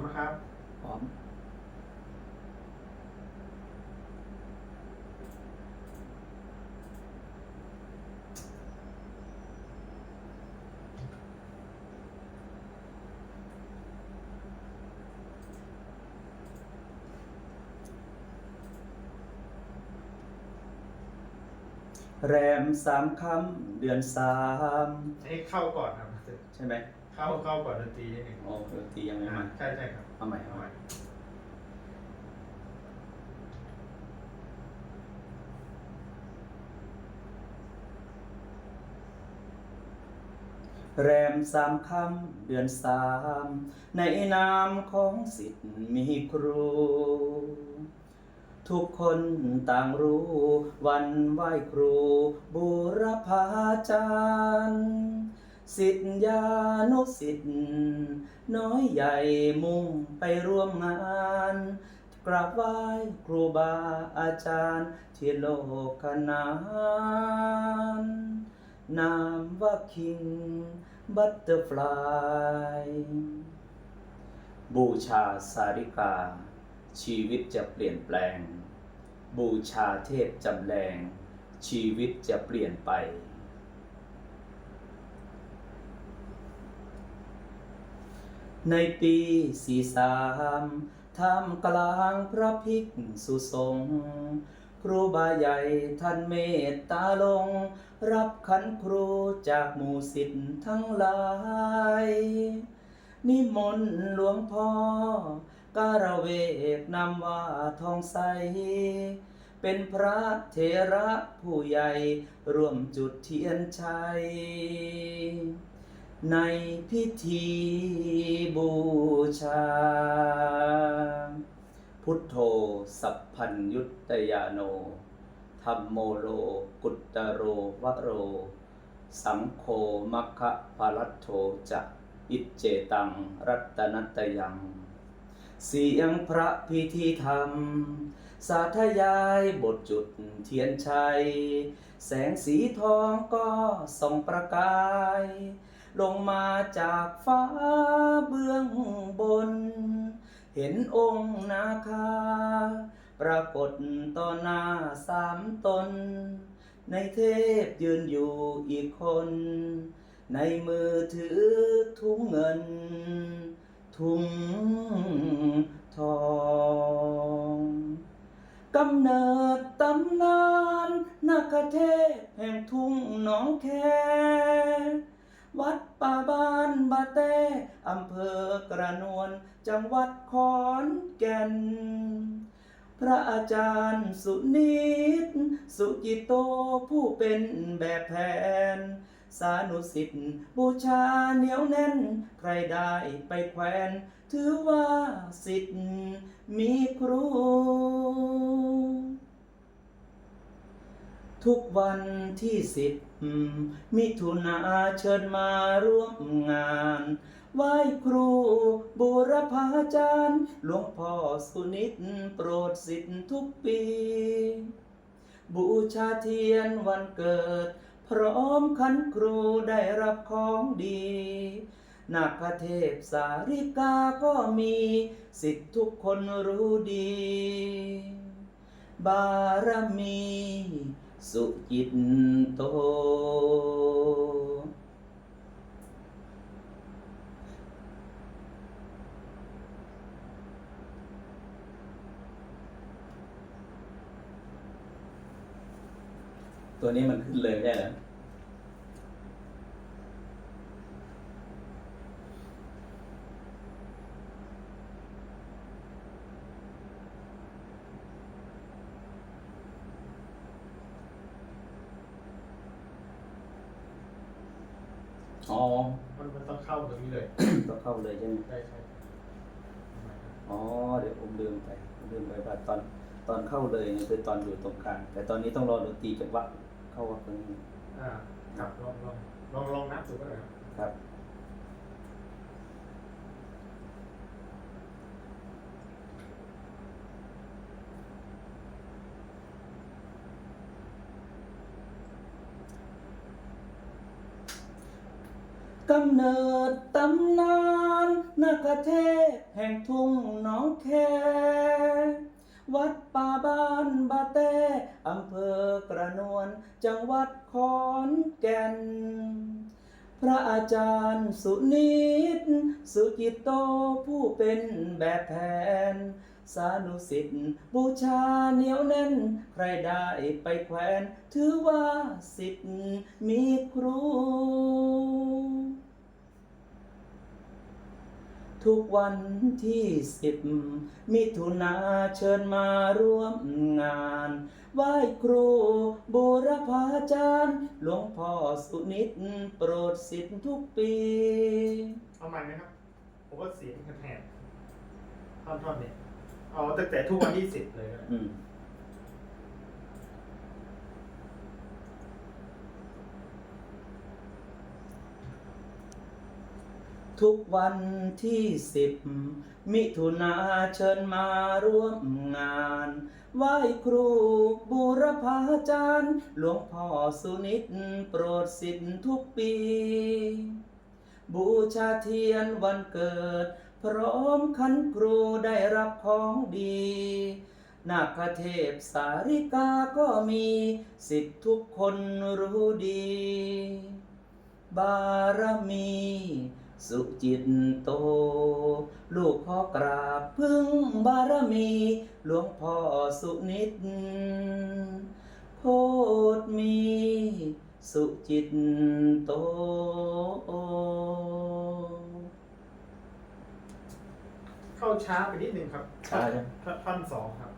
มนะครับพร้อมแรมสามคำเดือนสามให้เข้าก่อนครับ ใช่ไหม เข้าเข้าก่อนดนตรีนิดหนึ่งโอ้ดนตรียังไม่อ่ามาใช่ใช่ครับเอาใหม่เอาเอาใหใหม่ม่แรมสามคำเดือนสาม ในนามของสิทธิ์มีครู ทุกคนต่างรู้ วันไหว้ครู บูรพาจารย์ สิทธยานุสิทธิ์น้อยใหญ่มุ่งไปร่วมงาน กราบไหว้ครูบาอาจารย์ที่โลกขนาน นามว่าคิงบัตเตอร์ฟลายบูชาสาริกา ชีวิตจะเปลี่ยนแปลง บูชาเทพจำแรง ชีวิตจะเปลี่ยนไป ในปีสี่สามท่ามกลางพระภิกษุสงฆ์ครูบาใหญ่ท่านเมตตาลง รับขันครูจากหมู่สิทธิ์ทั้งหลาย นิมนต์หลวงพ่อการะเวกนามว่าทองใส เป็นพระเถระผู้ใหญ่ร่วมจุดเทียนชัย ในพิธีบูชา พุทโธสัพพัญยุตยาโนธรรมโมโลกุตตโรวะโร สังโฆมัคคะปารัตโธจะอิจเจตังรัตนัตยังเสียงพระพิธีธรรม สาธยายบทจุดเทียนชัย แสงสีทองก็ส่องประกาย ลงมาจากฟ้าเบื้องบน เห็นองค์นาคา ปรากฏต่อหน้าสามตน ในเทพยืนอยู่อีกคน ในมือถือถุงเงิน ถุงทองกำเนิดตำนานนาคเทพแห่งทุ่งหนองแค วัดป่าบ้านบาแต้อำเภอกระนวลจังหวัดขอนแก่น พระอาจารย์สุนิตสุจิโตผู้เป็นแบบแผน สานุสิทธิ์บูชาเหนียวแน่น ใครได้ไปแขวน ถือว่าสิทธิ์มีครูทุกวันที่สิบ มิถุนาเชิญมาร่วมงาน ไหว้ครูบูรพาจารย์ หลวงพ่อสุนิตโปรดสิทธิ์ทุกปี บูชาเทียนวันเกิด พร้อมขันครูได้รับของดีนาคเทพสาริกาก็มีสิทธิ์ทุกคนรู้ดี บารมี สุจิตโต ตัวนี้มันขึ้นเลยได้เหรอ อ๋อ มันมันต้องเข้าตรงนี้เลยต้องเข้าเลยใช่ไหมใช่ใช่เอาใหม่ครับอ๋อ เดี๋ยวผมลืมไปผมลืมไปว่าตอนตอนเข้าเลยเนี่ยคือตอนอยู่ตรงกลาง แต่ตอนนี้ต้องรอดนตรีจังหวะเข้าวัดตรงนี้อ่าครับลองลองลองลองนับดูก็ได้ครับ ครับ กำเนิดตำนานนาคเทศแห่งทุ่งน้องแค วัดป่าบ้านบาเต้อำเภอกระนวลจังหวัดขอนแก่น พระอาจารย์สุนิต สุจิตโตผู้เป็นแบบแผน สานุสิทธิ์บูชาเหนียวแน่น ใครได้ไปแขวน ถือว่าสิทธิ์มีครู ทุกวันที่สิบมิถุนาเชิญมาร่วมงานไหว้ครูบูรพาจารย์ หลวงพ่อสุนิตโปรดสิทธิ์ทุกปีเอาใหม่ไหมครับ ผมว่าเสียงแหบๆท่อนท่อนๆเนี่ย เอาตั้งแต่ทุกวันที่สิบเลยก็ได้อืมทุกวันที่สิบมิถุนาเชิญมาร่วมงาน ไหว้ครูบูรพาจารย์ หลวงพ่อสุนิตโปรดสิทธิ์ทุกปี บูชาเทียนวันเกิด พร้อมขันครูได้รับของดีนาคเทพสาริกาก็มีสิทธิทุกคนรู้ดี บารมี สุจิตโต ลูกขอกราบพึ่งบารมี หลวงพ่อสุนิตโพดมี สุจิตโต เข้า ช้าไปนิดนึงครับช้าจังท่อนท่อนสองครับ